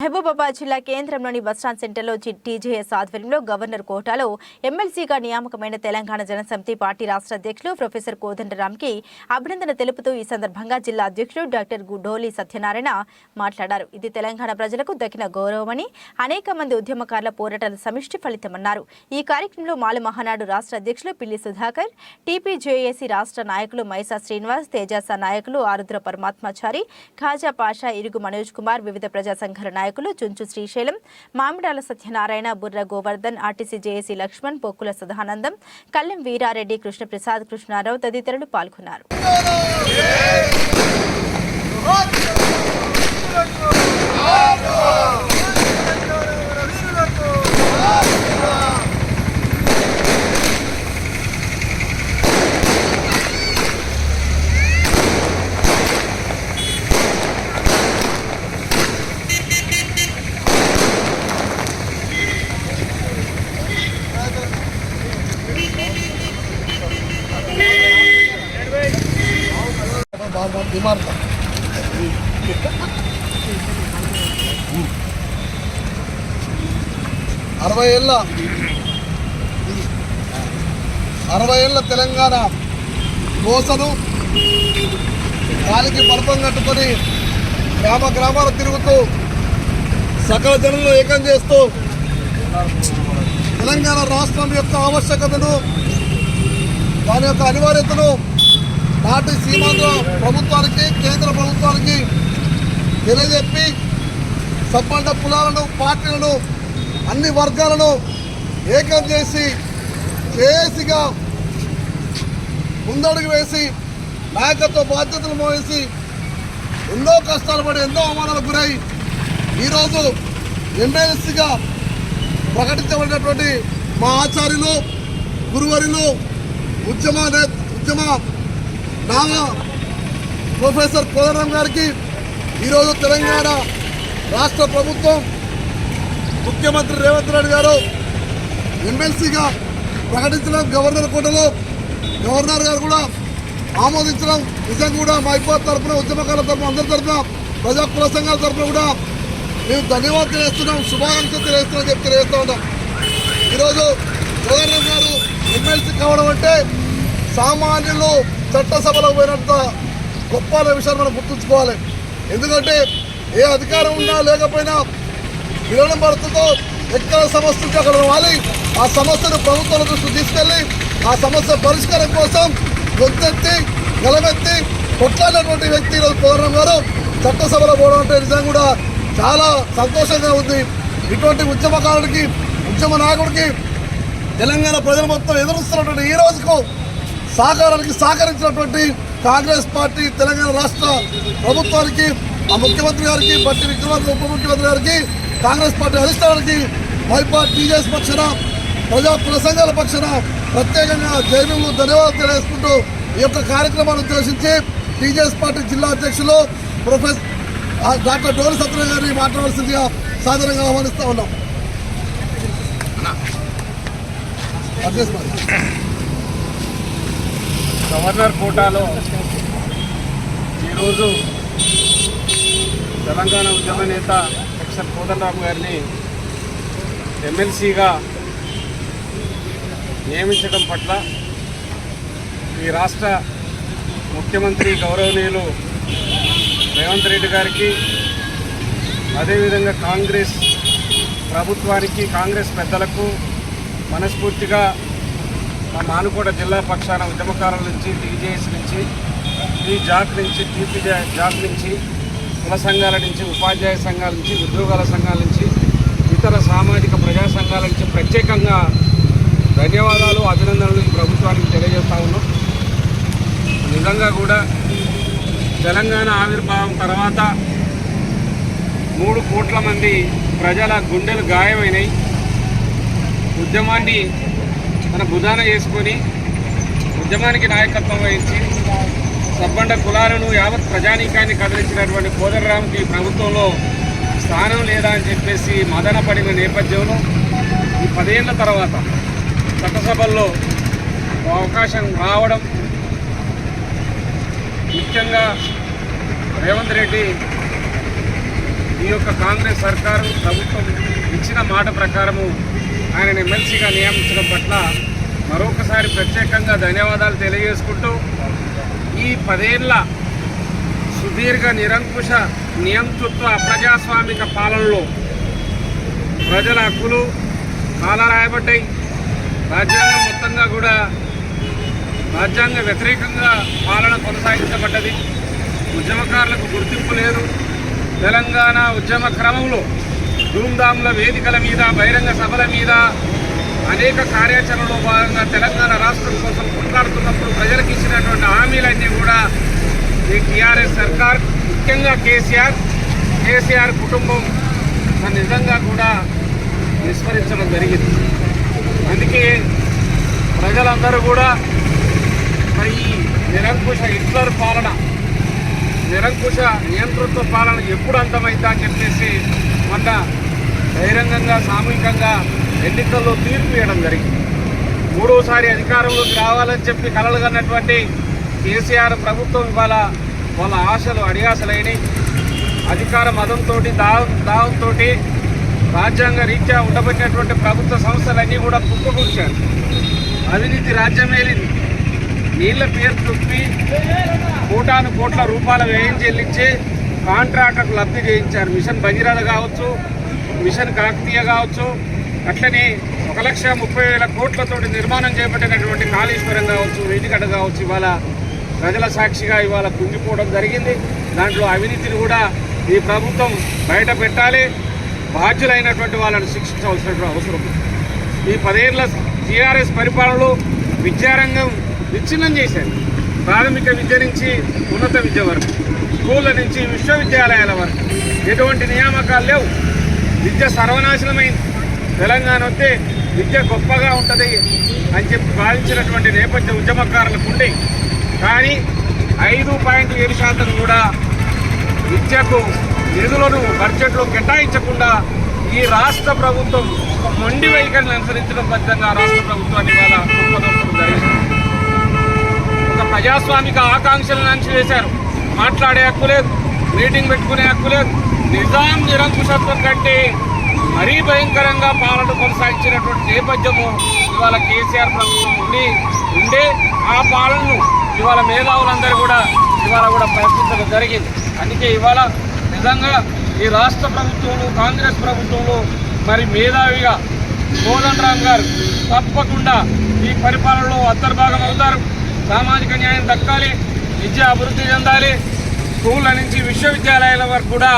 మహబూబాబాద్ జిల్లా కేంద్రంలోని బస్టాండ్ సెంటర్లో జి- టీజేఎస్ ఆధ్వర్యంలో గవర్నర్ కోటాలో ఎమ్మెల్సీగా నియామకమైన తెలంగాణ జనసమితి పార్టీ రాష్ట్ర అధ్యక్షులు ప్రొఫెసర్ కోదండరామ్కి అభినందన తెలుపుతూ ఈ సందర్భంగా జిల్లా అధ్యక్షుడు డాక్టర్ గుడోలి సత్యనారాయణ మాట్లాడారు. ఇది తెలంగాణ ప్రజలకు దక్కిన గౌరవమని అనేక మంది ఉద్యమకారుల పోరాటాల సమిష్టి ఫలితమన్నారు. ఈ కార్యక్రమంలో మాల మహానాడు రాష్ట్ర అధ్యక్షులు పిల్లి సుధాకర్ టీపీజేఏసీ రాష్ట్ర నాయకులు మైసా శ్రీనివాస్ తేజాస నాయకులు ఆరుద్ర పరమాత్మాచారి ఖాజా పాషా ఇరుగు మనోజ్ కుమార్ వివిధ ప్రజా సంఘాల నాయకులు నాయకులు చుంచు శ్రీశైలం మామిడాల సత్యనారాయణ బుర్ర గోవర్ధన్ ఆర్టీసీ జేఏసీ లక్ష్మణ్ పొక్కుల సదానందం కల్లెం వీరారెడ్డి కృష్ణప్రసాద్ కృష్ణారావు తదితరులు పాల్గొన్నారు. Oh, था అరవై ఏళ్ళ అరవై ఏళ్ళ తెలంగాణ మోసను కాలికి పర్పం కట్టుకొని గ్రామ గ్రామాలు తిరుగుతూ సకల జనులను ఏకం చేస్తూ తెలంగాణ రాష్ట్రం యొక్క ఆవశ్యకతను దాని యొక్క అనివార్యతను నాటి సీమాంధ్ర ప్రభుత్వానికి కేంద్ర ప్రభుత్వానికి తెలియజెప్పి సంబంధ కులాలను పార్టీలను అన్ని వర్గాలను ఏకం చేసి చేసిగా ముందడుగు వేసి నాయకత్వ బాధ్యతలు మోసి ఎన్నో కష్టాలు పడి ఎన్నో అవమానాలకు గురై ఈరోజు ఎమ్మెల్సీగా ప్రకటించబడినటువంటి మా ఆచార్యులు గురువరులు ఉద్యమ ఉద్యమ నామ ప్రొఫెసర్ కోదరం గారికి ఈరోజు తెలంగాణ రాష్ట్ర ప్రభుత్వం ముఖ్యమంత్రి రేవంత్ రెడ్డి గారు ఎమ్మెల్సీగా ప్రకటించడం గవర్నర్ కోటలో గవర్నర్ గారు కూడా ఆమోదించడం నిజంగా కూడా. మా ఇబ్బంది తరఫున ఉద్యమకారుల తరఫున అందరి తరఫున ప్రజా కుల సంఘాల తరఫున కూడా మేము ధన్యవాదాలు తెలియజేస్తున్నాం శుభాకాంక్షలు తెలియజేస్తున్నాం చెప్పి తెలియజేస్తా ఉన్నాం. ఈరోజు గవర్నర్ గారు ఎమ్మెల్సీ కావడం అంటే సామాన్యులు చట్టసభలో పోయినంత గొప్ప అనే విషయాన్ని మనం గుర్తుంచుకోవాలి. ఎందుకంటే ఏ అధికారం ఉన్నా లేకపోయినా విరోధం పడుతుందో ఎక్కడ సమస్య ఉంటే అక్కడ వాలి ఆ సమస్యను ప్రభుత్వం దృష్టికి తీసుకెళ్ళి ఆ సమస్య పరిష్కారం కోసం గొంతెత్తి నిలబెత్తి కొట్లాడినటువంటి వ్యక్తి ఈరోజు కోదరం గారు చట్టసభలో పోవడం అంటే నిజం కూడా చాలా సంతోషంగా ఉంది. ఇటువంటి ఉద్యమకారుడికి ఉద్యమ నాయకుడికి తెలంగాణ ప్రజలు మొత్తం ఎదురుస్తున్నటువంటి ఈ రోజుకు సహకారానికి సహకరించినటువంటి కాంగ్రెస్ పార్టీ తెలంగాణ రాష్ట్ర ప్రభుత్వానికి ఆ ముఖ్యమంత్రి గారికి బట్టి విక్రమార్క ఉప ముఖ్యమంత్రి గారికి కాంగ్రెస్ పార్టీ అధిష్టానానికి వైపా టీజేఎస్ పక్షాన ప్రజా ప్రసంగాల పక్షన పక్షాన ప్రత్యేకంగా జైలు ధన్యవాదాలు తెలియజేసుకుంటూ ఈ యొక్క కార్యక్రమాన్ని ఉద్దేశించి టీజేఎస్ పార్టీ జిల్లా అధ్యక్షులు ప్రొఫెసర్ డాక్టర్ డోలి సత్య గారిని మాట్లాడాల్సిందిగా సాధారణంగా ఆహ్వానిస్తూ ఉన్నాం. అడ్రస్ గవర్నర్ కోటాలో ఈరోజు తెలంగాణ ఉద్యమ నేత ఎక్సర్ కోదండరామ్ గారిని ఎమ్మెల్సీగా నియమించడం పట్ల ఈ రాష్ట్ర ముఖ్యమంత్రి గౌరవనీయులు రేవంత్ రెడ్డి గారికి అదేవిధంగా కాంగ్రెస్ ప్రభుత్వానికి కాంగ్రెస్ పెద్దలకు మనస్ఫూర్తిగా మా మానుకోట జిల్లా పక్షాన ఉద్యమకారుల నుంచి టీజేఎస్ నుంచి టీ జాక్ నుంచి టీపీ జాక్ నుంచి కుల సంఘాల నుంచి ఉపాధ్యాయ సంఘాల నుంచి ఉద్యోగాల సంఘాల నుంచి ఇతర సామాజిక ప్రజా సంఘాల నుంచి ప్రత్యేకంగా ధన్యవాదాలు అభినందనలు ఈ ప్రభుత్వానికి తెలియజేస్తా ఉన్నాం. నిజంగా కూడా తెలంగాణ ఆవిర్భావం తర్వాత మూడు కోట్ల మంది ప్రజల గుండెలు గాయమైనవి ఉద్యమాన్ని తన భుజాన చేసుకొని ఉద్యమానికి నాయకత్వం వహించి సబ్బండ కులాలను యావత్ ప్రజానీకాన్ని కదిలించినటువంటి కోదరరామ్కి ప్రభుత్వంలో స్థానం లేదా అని చెప్పేసి మదన పడిన నేపథ్యంలో ఈ పదేళ్ళ తర్వాత చట్టసభల్లో అవకాశం రావడం ముఖ్యంగా రేవంత్ రెడ్డి ఈ యొక్క కాంగ్రెస్ సర్కారు ప్రభుత్వం ఇచ్చిన మాట ప్రకారము ఆయన ఎమ్మెల్సీగా నియమించడం పట్ల మరొకసారి ప్రత్యేకంగా ధన్యవాదాలు తెలియజేసుకుంటూ ఈ పదేళ్ళ సుదీర్ఘ నిరంకుశ నియంతృత్వ ప్రజాస్వామిక పాలనలో ప్రజల హక్కులు చాలా రాయబడ్డాయి. రాజ్యాంగం మొత్తంగా కూడా రాజ్యాంగ వ్యతిరేకంగా పాలన కొనసాగించబడ్డది. ఉద్యమకారులకు గుర్తింపు లేదు. తెలంగాణ ఉద్యమ క్రమంలో ధూమ్ధామ్ల వేదికల మీద బహిరంగ సభల మీద అనేక కార్యాచరణలో భాగంగా తెలంగాణ రాష్ట్రం కోసం కొట్లాడుతున్నప్పుడు ప్రజలకు ఇచ్చినటువంటి హామీలన్నీ కూడా ఈ టీఆర్ఎస్ సర్కార్ ముఖ్యంగా కేసీఆర్ కేసీఆర్ కుటుంబం నిజంగా కూడా విస్మరించడం జరిగింది. అందుకే ప్రజలందరూ కూడా మరి ఈ నిరంకుశ హిట్లర్ పాలన నిరంకుశ నియంతృత్వ పాలన ఎప్పుడు అంతమైందా అని చెప్పేసి మొన్న బహిరంగంగా సామూహికంగా ఎన్నికల్లో తీర్పు ఇవ్వడం జరిగింది. మూడోసారి అధికారంలోకి రావాలని చెప్పి కలలు కన్నటువంటి కేసీఆర్ ప్రభుత్వం ఇవాళ వాళ్ళ ఆశలు అడియాసలైనవి అధికార మదంతో దావం దావంతో రాజ్యాంగ రీత్యా ఉండబడినటువంటి ప్రభుత్వ సంస్థలన్నీ కూడా కుప్పకూర్చారు అవినీతి రాజ్యమేలింది నీళ్ళ పేరు తుప్పి కోటాను కోట్ల రూపాయల వ్యయం చెల్లించి కాంట్రాక్టర్కు లబ్ధి చేయించారు. మిషన్ భగీరథ కావచ్చు మిషన్ కాకతీయ కావచ్చు అట్లనే ఒక లక్ష ముప్పై వేల కోట్లతోటి నిర్మాణం చేపట్టినటువంటి కాళేశ్వరం కావచ్చు వేదికట కావచ్చు ఇవాళ ప్రజల సాక్షిగా ఇవాళ కుంగిపోవడం జరిగింది. దాంట్లో అవినీతిని కూడా ఈ ప్రభుత్వం బయట పెట్టాలి. బాధ్యులైనటువంటి వాళ్ళని శిక్షించవలసినటువంటి అవసరం ఈ పదేళ్ళ టీఆర్ఎస్ పరిపాలనలో విద్యారంగం విచ్ఛిన్నం చేశారు. ప్రాథమిక విద్య నుంచి ఉన్నత విద్య వరకు. స్కూళ్ళ నుంచి విశ్వవిద్యాలయాల వరకు. ఎటువంటి నియామకాలు లేవు. విద్య సర్వనాశనమైంది. తెలంగాణ వస్తే విద్య గొప్పగా ఉంటుంది అని చెప్పి భావించినటువంటి నేపథ్య ఉద్యమకారులకు ఉండే కానీ ఐదు పాయింట్ ఏడు శాతం కూడా విద్యకు నిధులను బడ్జెట్లో కేటాయించకుండా ఈ రాష్ట్ర ప్రభుత్వం మొండి వైఖరిని అనుసరించడం బద్దంగా రాష్ట్ర ప్రభుత్వాన్ని ఇవాళ గొప్ప జరిగింది. ఒక ప్రజాస్వామిక ఆకాంక్షలను అణచివేశారు. మాట్లాడే హక్కు లేదు మీటింగ్ పెట్టుకునే హక్కు లేదు. నిజాం నిరంకుశత్వం కంటే మరీ భయంకరంగా పాలన కొనసాగించినటువంటి నేపథ్యము ఇవాళ కేసీఆర్ ప్రభుత్వం ఉండి ఉండే ఆ పాలనను ఇవాళ మేధావులందరూ కూడా ఇవాళ కూడా ప్రయత్నించడం జరిగింది. అందుకే ఇవాళ నిజంగా ఈ రాష్ట్ర ప్రభుత్వంలో కాంగ్రెస్ ప్రభుత్వంలో మరి మేధావిగా కోదండ రామ్ గారు తప్పకుండా ఈ పరిపాలనలో అంతర్భాగం అవుతారు. సామాజిక న్యాయం దక్కాలి. విద్య అభివృద్ధి చెందాలి. స్కూళ్ళ నుంచి విశ్వవిద్యాలయాల వరకు కూడా